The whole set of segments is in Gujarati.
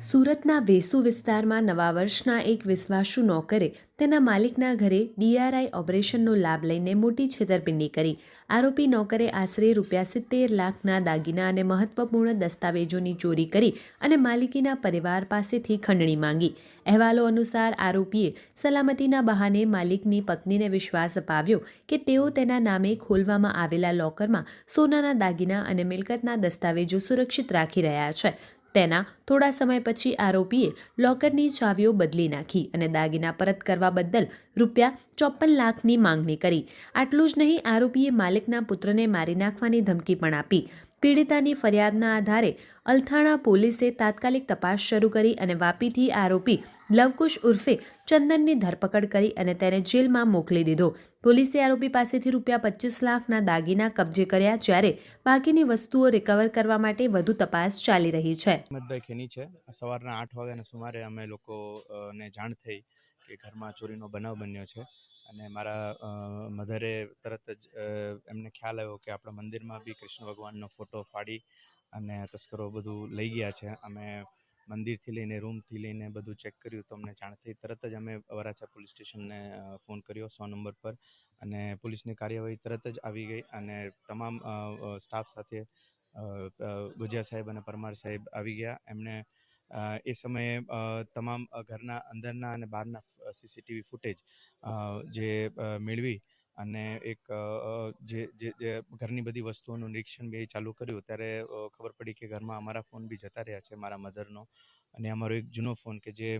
સુરતના વેસુ વિસ્તારમાં નવા વર્ષના એક વિશ્વાસુ નોકરે તેના માલિકના ઘરે ડીઆરઆઈ ઓપરેશનનો લાભ લઈને મોટી છેતરપિંડી કરી. આરોપી નોકરે આશરે રૂપિયા સિત્તેર લાખના દાગીના અને મહત્વપૂર્ણ દસ્તાવેજોની ચોરી કરી અને માલિકીના પરિવાર પાસેથી ખંડણી માંગી. અહેવાલો અનુસાર આરોપીએ સલામતીના બહાને માલિકની પત્નીને વિશ્વાસ અપાવ્યો કે તેઓ તેના નામે ખોલવામાં આવેલા લોકરમાં સોનાના દાગીના અને મિલકતના દસ્તાવેજો સુરક્ષિત રાખી રહ્યા છે. તેના થોડા સમય પછી આરોપીએ લોકરની ચાવીઓ બદલી નાખી અને દાગીના પરત કરવા બદલ રૂપિયા ચોપન લાખની માંગણી કરી. આટલું જ નહીં, આરોપીએ માલિકના પુત્રને મારી નાખવાની ધમકી પણ આપી. પીડિતાની ફરિયાદના આધારે અલથાણા પોલીસે તાત્કાલિક તપાસ શરૂ કરી અને વાપીથી આરોપી લવકુશ ઉર્ફે ચંદનની ધરપકડ કરી અને તેને જેલમાં મોકલી દીધો. પોલીસે આરોપી પાસેથી રૂપિયા પચીસ લાખના દાગીના કબજે કર્યા, જ્યારે બાકીની વસ્તુઓ રિકવર કરવા માટે વધુ તપાસ ચાલી રહી છે. સવારના આઠ વાગ્યાના સુમારે અમે લોકોને જાણ થઈ કે ઘરમાં ચોરીનો બનાવ બન્યો છે. અને મારા મધરે તરત જ એમને ખ્યાલ આવ્યો કે આપણા મંદિરમાં બી કૃષ્ણ ભગવાનનો ફોટો ફાડી અને તસ્કરો બધું લઈ ગયા છે. અમે મંદિરથી લઈને, રૂમથી લઈને બધું ચેક કર્યું તો અમને જાણ થઈ. તરત જ અમે વરાછા પોલીસ સ્ટેશનને ફોન કર્યો સો નંબર પર અને પોલીસની કાર્યવાહી તરત જ આવી ગઈ અને તમામ સ્ટાફ સાથે ગુજિયા સાહેબ અને પરમાર સાહેબ આવી ગયા. એમણે એ સમયે તમામ ઘરના અંદરના અને બહારના સીસીટીવી ફૂટેજ જે મેળવી અને એક જે જે ઘરની બધી વસ્તુઓનું નિરીક્ષણ બી ચાલુ કર્યું, ત્યારે ખબર પડી કે ઘરમાં અમારા ફોન બી જતા રહ્યા છે, મારા મધરનો અને અમારો એક જૂનો ફોન કે જે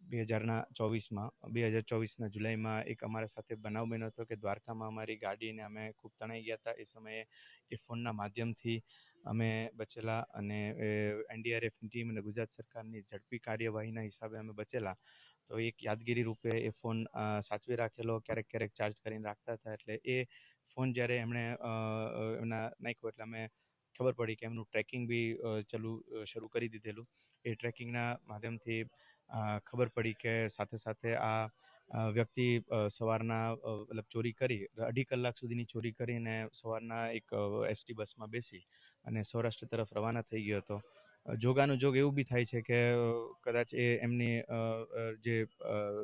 બે હજારના ચોવીસમાં, બે હજાર ચોવીસના જુલાઈમાં એક અમારા સાથે બનાવ બન્યો હતો કે દ્વારકામાં અમારી ગાડીને અમે ખૂબ તણાઈ ગયા હતા. એ સમયે એ ફોનના માધ્યમથી અમે બચેલા અને એનડીઆરએફની ટીમ અને ગુજરાત સરકારની ઝડપી કાર્યવાહીના હિસાબે અમે બચેલા. તો એક યાદગીરી રૂપે એ ફોન સાચવી રાખેલો, ક્યારેક ક્યારેક ચાર્જ કરીને રાખતા હતા. એટલે એ ફોન જ્યારે એમણે એમના નાખ્યો એટલે અમે ખબર પડી કે એમનું ટ્રેકિંગ બી ચાલુ શરૂ કરી દીધેલું. એ ટ્રેકિંગના માધ્યમથી ખબર પડી કે સાથે સાથે આ વ્યક્તિ સવારના મતલબ ચોરી કરી, અઢી કલાક સુધીની ચોરી કરીને સવારના એક એસટી બસમાં બેસી અને સૌરાષ્ટ્ર તરફ રવાના થઈ ગયો હતો. જોગાનું જોગ એવું બી થાય છે કે કદાચ એ એમની જે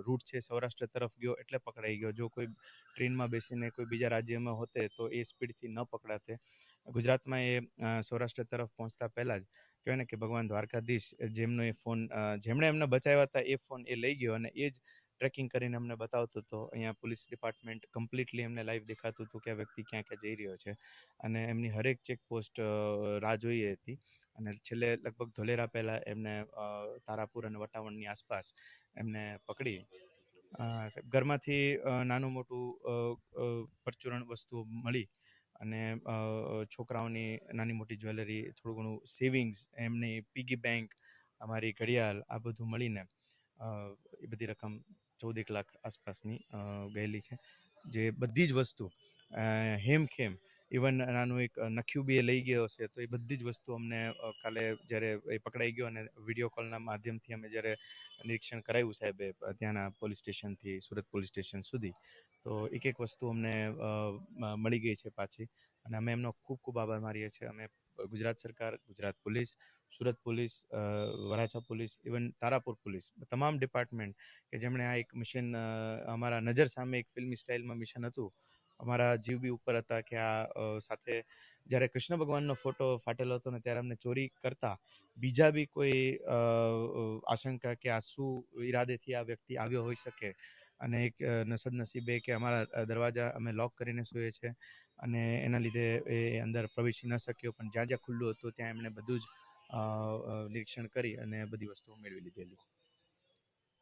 રૂટ છે સૌરાષ્ટ્ર તરફ ગયો એટલે પકડાઈ ગયો. જો કોઈ ટ્રેનમાં બેસીને કોઈ બીજા રાજ્યમાં હોતે તો એ સ્પીડથી ન પકડાતે. ગુજરાતમાં એ સૌરાષ્ટ્ર તરફ પહોંચતા પહેલાં જ કહેવાય ને કે ભગવાન દ્વારકાધીશ જેમનો એ ફોન જેમણે એમને બચાવ્યા હતા એ ફોન એ લઈ ગયો અને એ જ ટ્રેકિંગ કરીને અમને બતાવતો હતો અહીંયા પોલીસ ડિપાર્ટમેન્ટ કમ્પ્લીટલી એમને લાઈવ દેખાતું હતું કે આ વ્યક્તિ ક્યાં ક્યાં જઈ રહ્યો છે. અને એમની હરેક ચેકપોસ્ટ રાહ જોઈએ હતી. અને છેલ્લે લગભગ ધોલેરા પહેલાં એમને તારાપુર અને વટાવણની આસપાસ એમને પકડી. ઘરમાંથી નાનું મોટું પરચુરણ વસ્તુઓ મળી અને છોકરાઓની નાની મોટી જ્વેલરી, થોડું ઘણું સેવિંગ્સ, એમની પીગી બેંક અમારી ઘડિયાળ, આ બધું મળીને એ બધી રકમ ચૌદેક લાખ આસપાસની ગયેલી છે. જે બધી જ વસ્તુ હેમખેમ ઇવન નાનું એક નખ્યું બી એ લઈ ગયો હશે, તો એ બધી જ વસ્તુ અમને કાલે જ્યારે એ પકડાઈ ગયો અને વીડિયો કોલના માધ્યમથી અમે જ્યારે નિરીક્ષણ કરાવ્યું સાહેબે ત્યાંના પોલીસ સ્ટેશનથી, સુરત પોલીસ સ્ટેશન સુધી, તો એક એક વસ્તુ અમને મળી ગઈ છે પાછી. અને અમે એમનો ખૂબ ખૂબ આભાર માનીએ છીએ. અમે ગુજરાત સરકાર, Gujarat police, Surat police Varachha police, even Tarapur police, તમામ ડિપાર્ટમેન્ટ કે જેમણે આ એક મિશન અમારા નજર સામે એક ફિલ્મી સ્ટાઇલમાં મિશન હતું અમારા જીવ બી ઉપર હતા કે આ સાથે જ્યારે કૃષ્ણ ભગવાનનો ફોટો ફાટેલો હતો ને ત્યારે અમને ચોરી કરતા બીજા બી કોઈ આશંકા કે આ શું ઈરાદેથી આ વ્યક્તિ આવ્યો હોઈ શકે? અને એક અ, સદનસીબે કે અમારા દરવાજા અમે લોક કરીને સૂએ છીએ અને એના લીધે એ અંદર પ્રવેશી ન શક્યો પણ જ્યાં જ્યાં ખુલ્લું હતું ત્યાં એમણે બધું જ નિરીક્ષણ કરી અને બધી વસ્તુઓ મેળવી લીધેલી.